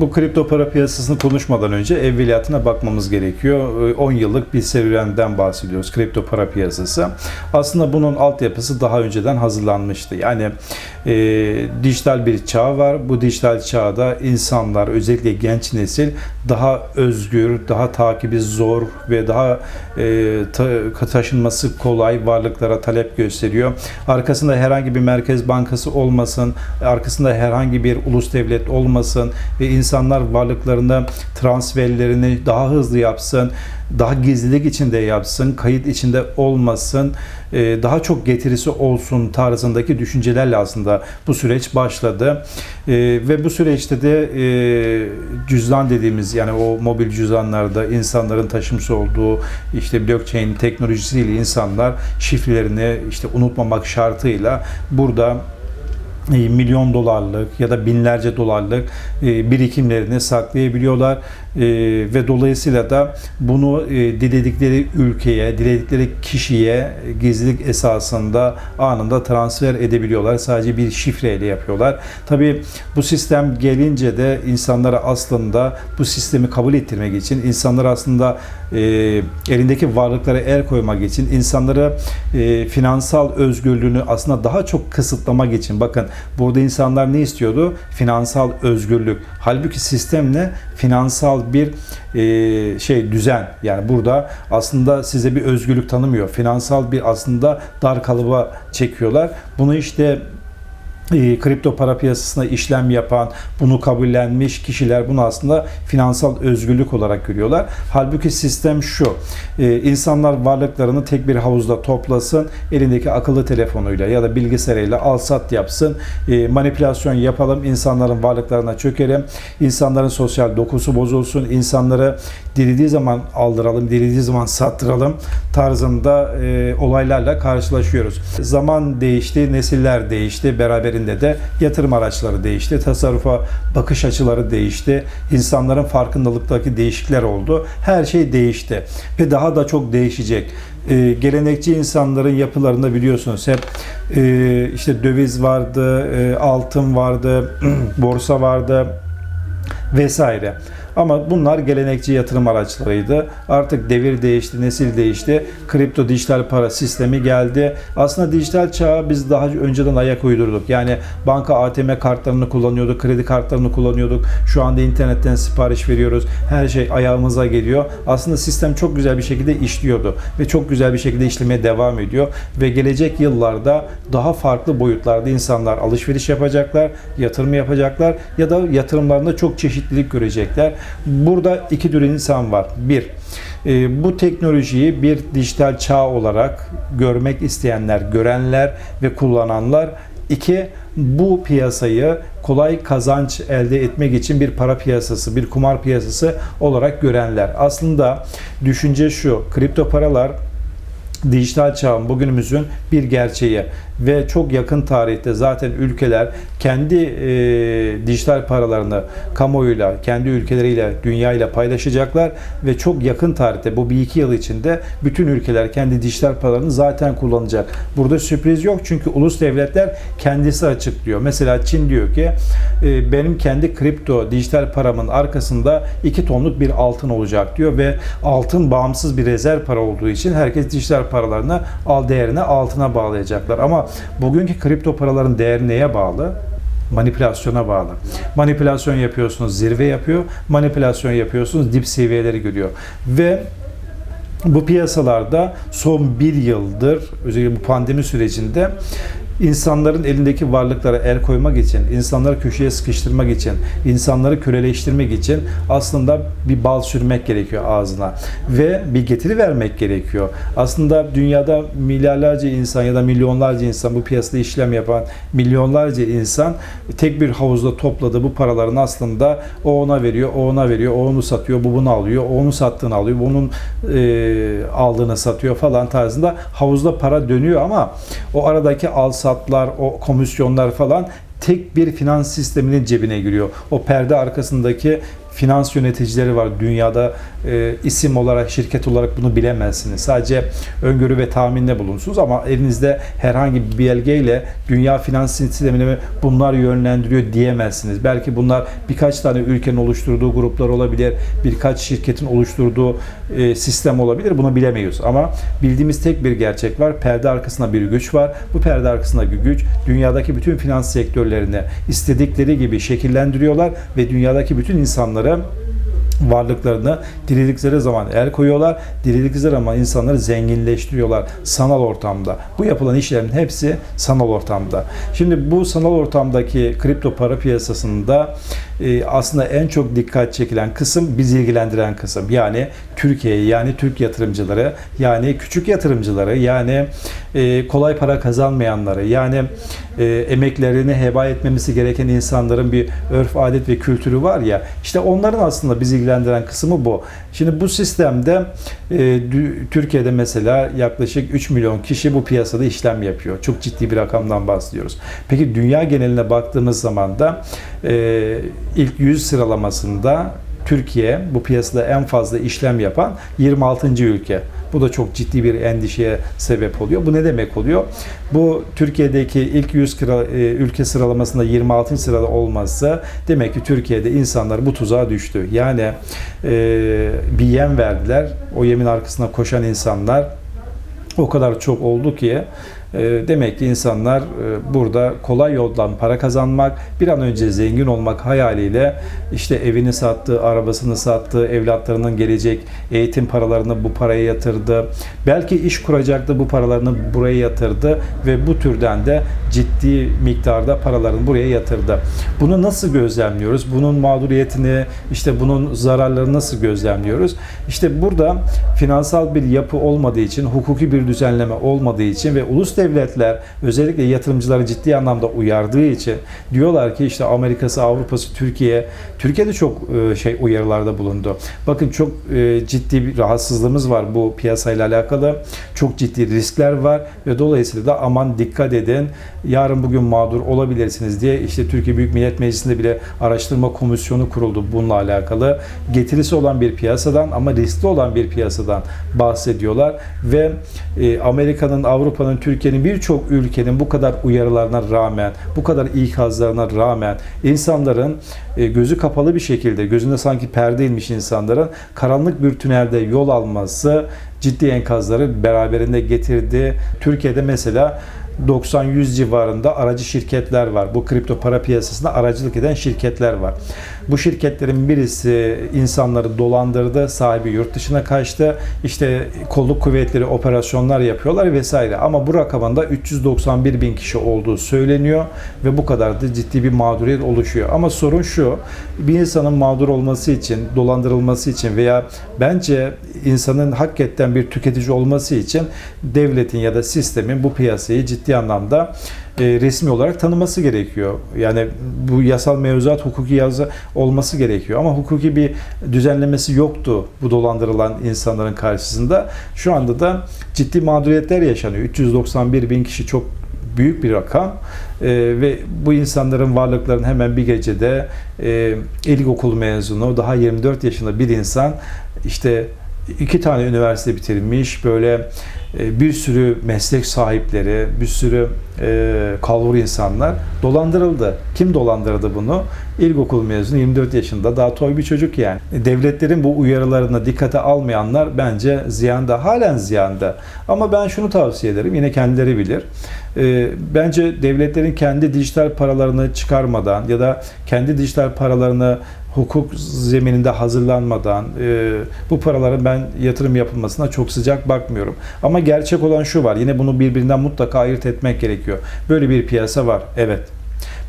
Bu kripto para piyasasını konuşmadan önce evveliyatına bakmamız gerekiyor. Ee, 10 yıllık bir serüvenden bahsediyoruz kripto para piyasası. Aslında bunun altyapısı daha önceden hazırlanmıştı. Yani e, dijital bir çağ var. Bu dijital çağda insanlar özellikle genç nesil daha özgür, daha takibi zor ve daha e, ta- taşınması kolay varlıklara talep gösteriyor. Arkasında herhangi bir merkez bankası olmasın, arkasında herhangi bir ulus devlet olmasın ve insanlar varlıklarında transferlerini daha hızlı yapsın, daha gizlilik içinde yapsın, kayıt içinde olmasın, e, daha çok getirisi olsun tarzındaki düşüncelerle aslında bu süreç başladı. E, Ve bu süreçte de e, cüzdan dediğimiz yani o mobil cüzdanlarda insanların taşımış olduğu işte blockchain teknolojisiyle insanlar şifrelerini işte unutmamak şartıyla burada milyon dolarlık ya da binlerce dolarlık e, birikimlerini saklayabiliyorlar E, ve dolayısıyla da bunu e, diledikleri ülkeye, diledikleri kişiye gizlilik esasında anında transfer edebiliyorlar. Sadece bir şifreyle yapıyorlar. Tabii bu sistem gelince de insanlara aslında bu sistemi kabul ettirmek için, insanlar aslında e, elindeki varlıklara el koymak için, insanlara e, finansal özgürlüğünü aslında daha çok kısıtlamak için. Bakın burada insanlar ne istiyordu? Finansal özgürlük. Halbuki sistem ne? Finansal bir e, şey düzen. Yani burada aslında size bir özgürlük tanımıyor. Finansal bir aslında dar kalıba çekiyorlar. Bunu işte e, kripto para piyasasında işlem yapan, bunu kabullenmiş kişiler bunu aslında finansal özgürlük olarak görüyorlar. Halbuki sistem şu, e, insanlar varlıklarını tek bir havuzda toplasın, elindeki akıllı telefonuyla ya da bilgisayarıyla al sat yapsın, e, manipülasyon yapalım, insanların varlıklarına çökelim, insanların sosyal dokusu bozulsun, insanları dilediği zaman aldıralım, dilediği zaman sattıralım tarzında e, olaylarla karşılaşıyoruz. Zaman değişti, nesiller değişti, beraberinde de yatırım araçları değişti, tasarrufa bakış açıları değişti, insanların farkındalıktaki değişiklikler oldu. Her şey değişti ve daha da çok değişecek. E, gelenekçi insanların yapılarında biliyorsunuz hep e, işte döviz vardı, e, altın vardı, borsa vardı vesaire. Ama bunlar gelenekçi yatırım araçlarıydı. Artık devir değişti, nesil değişti. Kripto dijital para sistemi geldi. Aslında dijital çağa biz daha önceden ayak uydurduk. Yani banka ATM kartlarını kullanıyorduk, kredi kartlarını kullanıyorduk. Şu anda internetten sipariş veriyoruz. Her şey ayağımıza geliyor. Aslında sistem çok güzel bir şekilde işliyordu ve çok güzel bir şekilde işlemeye devam ediyor ve gelecek yıllarda daha farklı boyutlarda insanlar alışveriş yapacaklar, yatırım yapacaklar ya da yatırımlarında çok çeşitlilik görecekler. Burada iki tür insan var. Bir, e, bu teknolojiyi bir dijital çağ olarak görmek isteyenler, görenler ve kullananlar. İki, bu piyasayı kolay kazanç elde etmek için bir para piyasası, bir kumar piyasası olarak görenler. Aslında düşünce şu, kripto paralar dijital çağın bugünümüzün bir gerçeği ve çok yakın tarihte zaten ülkeler kendi e, dijital paralarını kamuoyuyla, kendi ülkeleriyle, dünyayla paylaşacaklar ve çok yakın tarihte bu bir iki yıl içinde bütün ülkeler kendi dijital paralarını zaten kullanacak. Burada sürpriz yok çünkü ulus devletler kendisi açıklıyor. Mesela Çin diyor ki e, benim kendi kripto dijital paramın arkasında 2 tonluk bir altın olacak diyor ve altın bağımsız bir rezerv para olduğu için herkes dijital paralarını al değerine altına bağlayacaklar. Ama bugünkü kripto paraların değeri neye bağlı? manipülasyona bağlı. Manipülasyon yapıyorsunuz zirve yapıyor, manipülasyon yapıyorsunuz dip seviyeleri görüyor. Ve bu piyasalarda son bir yıldır özellikle bu pandemi sürecinde insanların elindeki varlıklara el koymak için, insanları köşeye sıkıştırmak için, insanları köleleştirmek için aslında bir bal sürmek gerekiyor ağzına ve bir getiri vermek gerekiyor. Aslında dünyada milyarlarca insan ya da milyonlarca insan bu piyasada işlem yapan milyonlarca insan tek bir havuzda topladığı bu paraların aslında o ona veriyor, o ona veriyor, o onu satıyor, bu bunu alıyor, o onu sattığını alıyor, bunun e, aldığını satıyor falan tarzında havuzda para dönüyor ama o aradaki al satlar, o komisyonlar falan tek bir finans sisteminin cebine giriyor. O perde arkasındaki finans yöneticileri var dünyada e, isim olarak, şirket olarak bunu bilemezsiniz. Sadece öngörü ve tahminde bulunsunuz ama elinizde herhangi bir belgeyle dünya finans sistemini bunlar yönlendiriyor diyemezsiniz. Belki bunlar birkaç tane ülkenin oluşturduğu gruplar olabilir, birkaç şirketin oluşturduğu e, sistem olabilir. Bunu bilemeyiz. Ama bildiğimiz tek bir gerçek var. Perde arkasında bir güç var. Bu perde arkasındaki güç dünyadaki bütün finans sektörlerini istedikleri gibi şekillendiriyorlar ve dünyadaki bütün insanları onlara varlıklarını diledikleri zaman el koyuyorlar. Diledikleri zaman insanları zenginleştiriyorlar sanal ortamda. Bu yapılan işlerin hepsi sanal ortamda. Şimdi bu sanal ortamdaki kripto para piyasasında e, aslında en çok dikkat çekilen kısım bizi ilgilendiren kısım. Yani Türkiye'yi yani Türk yatırımcıları yani küçük yatırımcıları yani e, kolay para kazanmayanları yani e, emeklerini heba etmemesi gereken insanların bir örf adet ve kültürü var ya işte onların aslında bizi ilgilendiren kısmı bu. Şimdi bu sistemde e, Türkiye'de mesela yaklaşık 3 milyon kişi bu piyasada işlem yapıyor. Çok ciddi bir rakamdan bahsediyoruz. Peki dünya geneline baktığımız zaman da e, ilk 100 sıralamasında Türkiye bu piyasada en fazla işlem yapan 26. ülke. Bu da çok ciddi bir endişeye sebep oluyor. Bu ne demek oluyor? Bu Türkiye'deki ilk 100 kira- e, ülke sıralamasında 26. sırada olması demek ki Türkiye'de insanlar bu tuzağa düştü. Yani e, bir yem verdiler. O yemin arkasına koşan insanlar o kadar çok oldu ki demek ki insanlar e, burada kolay yoldan para kazanmak, bir an önce zengin olmak hayaliyle işte evini sattı, arabasını sattı, evlatlarının gelecek eğitim paralarını bu paraya yatırdı. Belki iş kuracaktı bu paralarını buraya yatırdı ve bu türden de ciddi miktarda paralarını buraya yatırdı. Bunu nasıl gözlemliyoruz? Bunun mağduriyetini, işte bunun zararlarını nasıl gözlemliyoruz? İşte burada finansal bir yapı olmadığı için, hukuki bir düzenleme olmadığı için ve ulus devletler özellikle yatırımcıları ciddi anlamda uyardığı için diyorlar ki işte Amerika'sı, Avrupa'sı, Türkiye, Türkiye'de çok e, şey uyarılarda bulundu. Bakın çok e, ciddi bir rahatsızlığımız var bu piyasayla alakalı. Çok ciddi riskler var ve dolayısıyla da aman dikkat edin. Yarın bugün mağdur olabilirsiniz diye işte Türkiye Büyük Millet Meclisi'nde bile araştırma komisyonu kuruldu bununla alakalı. Getirisi olan bir piyasadan ama riskli olan bir piyasadan bahsediyorlar ve e, Amerika'nın, Avrupa'nın, Türkiye'nin birçok ülkenin bu kadar uyarılarına rağmen, bu kadar ikazlarına rağmen insanların e, gözü kapalı bir şekilde, gözünde sanki perde inmiş insanların karanlık bir tünelde yol alması ciddi enkazları beraberinde getirdi. Türkiye'de mesela 90-100 civarında aracı şirketler var. Bu kripto para piyasasında aracılık eden şirketler var. Bu şirketlerin birisi insanları dolandırdı, sahibi yurt dışına kaçtı. İşte kolluk kuvvetleri operasyonlar yapıyorlar vesaire. Ama bu rakamın da 391 bin kişi olduğu söyleniyor ve bu kadar da ciddi bir mağduriyet oluşuyor. Ama sorun şu, bir insanın mağdur olması için, dolandırılması için veya bence insanın hakikaten bir tüketici olması için devletin ya da sistemin bu piyasayı ciddi anlamda e, resmi olarak tanıması gerekiyor. Yani bu yasal mevzuat hukuki yazı olması gerekiyor. Ama hukuki bir düzenlemesi yoktu bu dolandırılan insanların karşısında. Şu anda da ciddi mağduriyetler yaşanıyor. 391 bin kişi çok büyük bir rakam Ee, ve bu insanların varlıklarının hemen bir gecede e, ilkokul mezunu daha 24 yaşında bir insan işte iki tane üniversite bitirmiş böyle e, bir sürü meslek sahipleri, bir sürü e, kalbur insanlar dolandırıldı. Kim dolandırdı bunu? İlkokul mezunu 24 yaşında daha toy bir çocuk yani. Devletlerin bu uyarılarına dikkate almayanlar bence ziyanda, halen ziyanda. Ama ben şunu tavsiye ederim, yine kendileri bilir. E, bence devletlerin kendi dijital paralarını çıkarmadan ya da kendi dijital paralarını hukuk zemininde hazırlanmadan e, bu paraların ben yatırım yapılmasına çok sıcak bakmıyorum. Ama gerçek olan şu var. Yine bunu birbirinden mutlaka ayırt etmek gerekiyor. Böyle bir piyasa var. Evet.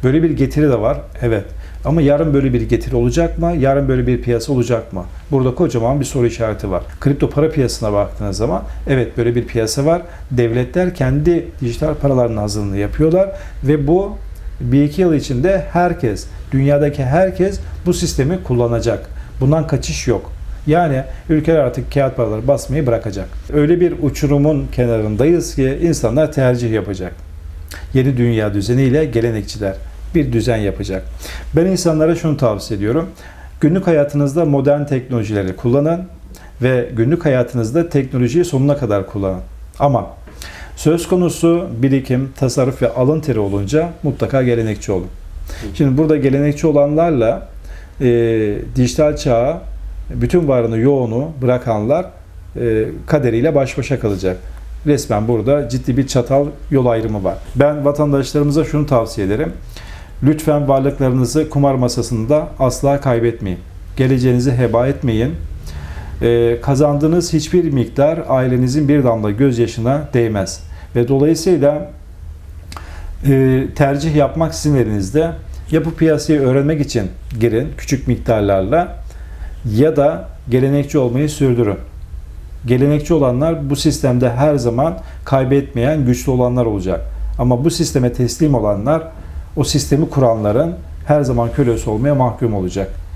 Böyle bir getiri de var. Evet. Ama yarın böyle bir getiri olacak mı? Yarın böyle bir piyasa olacak mı? Burada kocaman bir soru işareti var. Kripto para piyasasına baktığınız zaman evet böyle bir piyasa var. Devletler kendi dijital paralarının hazırlığını yapıyorlar ve bu bir iki yıl içinde herkes, dünyadaki herkes bu sistemi kullanacak. Bundan kaçış yok. Yani ülkeler artık kağıt paraları basmayı bırakacak. Öyle bir uçurumun kenarındayız ki insanlar tercih yapacak. Yeni dünya düzeniyle gelenekçiler bir düzen yapacak. Ben insanlara şunu tavsiye ediyorum. Günlük hayatınızda modern teknolojileri kullanın ve günlük hayatınızda teknolojiyi sonuna kadar kullanın. Ama söz konusu birikim, tasarruf ve alın teri olunca mutlaka gelenekçi olun. Şimdi burada gelenekçi olanlarla e, dijital çağa bütün varını yoğunu bırakanlar e, kaderiyle baş başa kalacak. Resmen burada ciddi bir çatal yol ayrımı var. Ben vatandaşlarımıza şunu tavsiye ederim. Lütfen varlıklarınızı kumar masasında asla kaybetmeyin. Geleceğinizi heba etmeyin. Ee, kazandığınız hiçbir miktar ailenizin bir damla gözyaşına değmez. Ve dolayısıyla e, tercih yapmak sizin elinizde. Ya bu piyasayı öğrenmek için girin küçük miktarlarla ya da gelenekçi olmayı sürdürün. Gelenekçi olanlar bu sistemde her zaman kaybetmeyen güçlü olanlar olacak. Ama bu sisteme teslim olanlar o sistemi kuranların her zaman kölesi olmaya mahkum olacak.